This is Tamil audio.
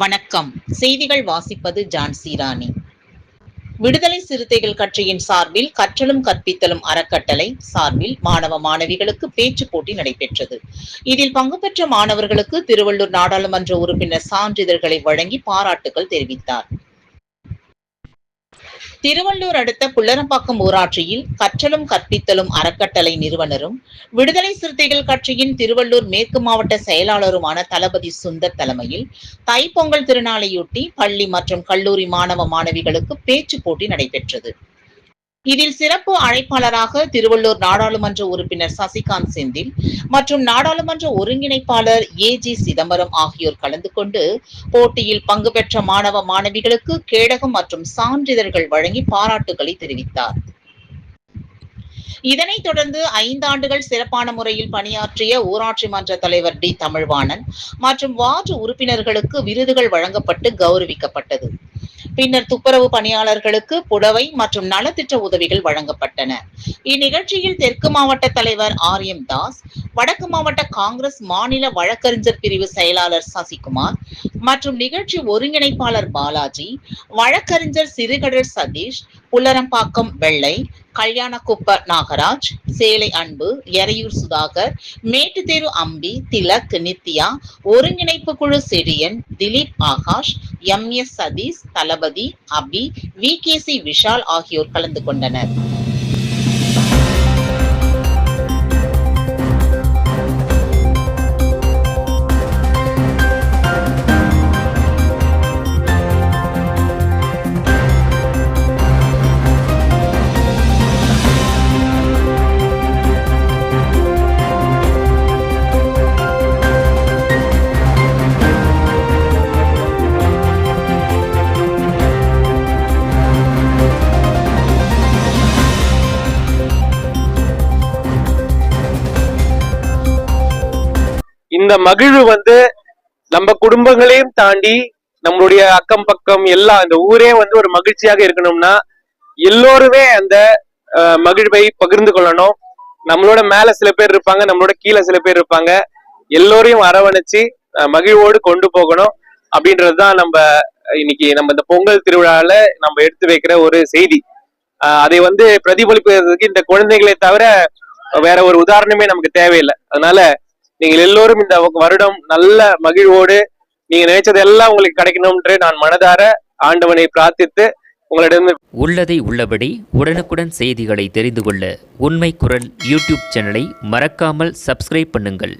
வணக்கம். செய்திகள் வாசிப்பது ஜான்சி ராணி. விடுதலை சிறுத்தைகள் கட்சியின் சார்பில் கற்றலும் கற்பித்தலும் அறக்கட்டளை சார்பில் மாணவ மாணவிகளுக்கு பேச்சு போட்டி நடைபெற்றது. இதில் பங்கு பெற்ற மாணவர்களுக்கு திருவள்ளூர் நாடாளுமன்ற உறுப்பினர் சான்றிதழ்களை வழங்கி பாராட்டுகள் தெரிவித்தார். திருவள்ளூர் அடுத்த புள்ளரம்பாக்கம் ஊராட்சியில் கற்றலும் கற்பித்தலும் அறக்கட்டளை நிறுவனரும் விடுதலை சிறுத்தைகள் கட்சியின் திருவள்ளூர் மேற்கு மாவட்ட செயலாளருமான தளபதி சுந்தர் தலைமையில் தைப்பொங்கல் திருநாளையொட்டி பள்ளி மற்றும் கல்லூரி மாணவ மாணவிகளுக்கு பேச்சு போட்டி நடைபெற்றது. இதில் சிறப்பு அழைப்பாளராக திருவள்ளூர் நாடாளுமன்ற உறுப்பினர் சசிகாந்த் செந்தில் மற்றும் நாடாளுமன்ற ஒருங்கிணைப்பாளர் ஏ ஜி சிதம்பரம் ஆகியோர் கலந்து கொண்டு போட்டியில் பங்கு பெற்ற மாணவ மாணவிகளுக்கு கேடகம் மற்றும் சான்றிதழ்கள் வழங்கி பாராட்டுகளை தெரிவித்தார். இதனைத் தொடர்ந்து ஐந்தாண்டுகள் சிறப்பான முறையில் பணியாற்றிய ஊராட்சி மன்ற தலைவர் டி. தமிழ்வாணன் மற்றும் வார்டு உறுப்பினர்களுக்கு விருதுகள் வழங்கப்பட்டு கௌரவிக்கப்பட்டது. பின்னர் துப்புரவு பணியாளர்களுக்கு புடவை மற்றும் நலத்திட்ட உதவிகள் வழங்கப்பட்டன. இந்நிகழ்ச்சியில் தெற்கு மாவட்ட தலைவர் ஆர் எம் தாஸ் வடக்கு மாவட்ட காங்கிரஸ் மாநில வழக்கறிஞர் பிரிவு செயலாளர் சசிகுமார் மற்றும் நிகழ்ச்சி ஒருங்கிணைப்பாளர் பாலாஜி வழக்கறிஞர் சிறுகடல் சதீஷ் புல்லரம்பாக்கம் வெள்ளை கல்யாணக்குப்ப நாகராஜ் சேலை அன்பு எறையூர் சுதாகர் மேட்டுத்தேரு அம்பி திலக் நித்யா ஒருங்கிணைப்பு குழு செடியன் Dileep Akash M S Satish Thalapathy Abi V K C Vishal ஆகியோர் கலந்து கொண்டனர். இந்த மகிழ்வு வந்து நம்ம குடும்பங்களையும் தாண்டி நம்மளுடைய அக்கம் பக்கம் எல்லாம் அந்த ஊரே வந்து ஒரு மகிழ்ச்சியாக இருக்கணும்னா எல்லோருமே அந்த மகிழ்வை பகிர்ந்து கொள்ளணும். நம்மளோட மேல சில பேர் இருப்பாங்க நம்மளோட கீழே சில பேர் இருப்பாங்க. எல்லோரையும் அரவணைச்சு மகிழ்வோடு கொண்டு போகணும் அப்படின்றதுதான் நம்ம இன்னைக்கு நம்ம இந்த பொங்கல் திருவிழால நம்ம எடுத்து வைக்கிற ஒரு செய்தி. அதை வந்து பிரதிபலிப்பதற்கு இந்த குழந்தைகளை தவிர வேற ஒரு உதாரணமே நமக்கு தேவையில்லை. அதனால நீங்கள் எல்லோரும் இந்த வருடம் நல்ல மகிழ்வோடு நீங்க நினைச்சதெல்லாம் உங்களுக்கு கிடைக்கணும்ன்று நான் மனதார ஆண்டவனை பிரார்த்தித்து உங்களிடம் உள்ளதை உள்ளபடி உடனுக்குடன் செய்திகளை தெரிந்து கொள்ள உண்மை குரல் யூடியூப் சேனலை மறக்காமல் சப்ஸ்கிரைப் பண்ணுங்கள்.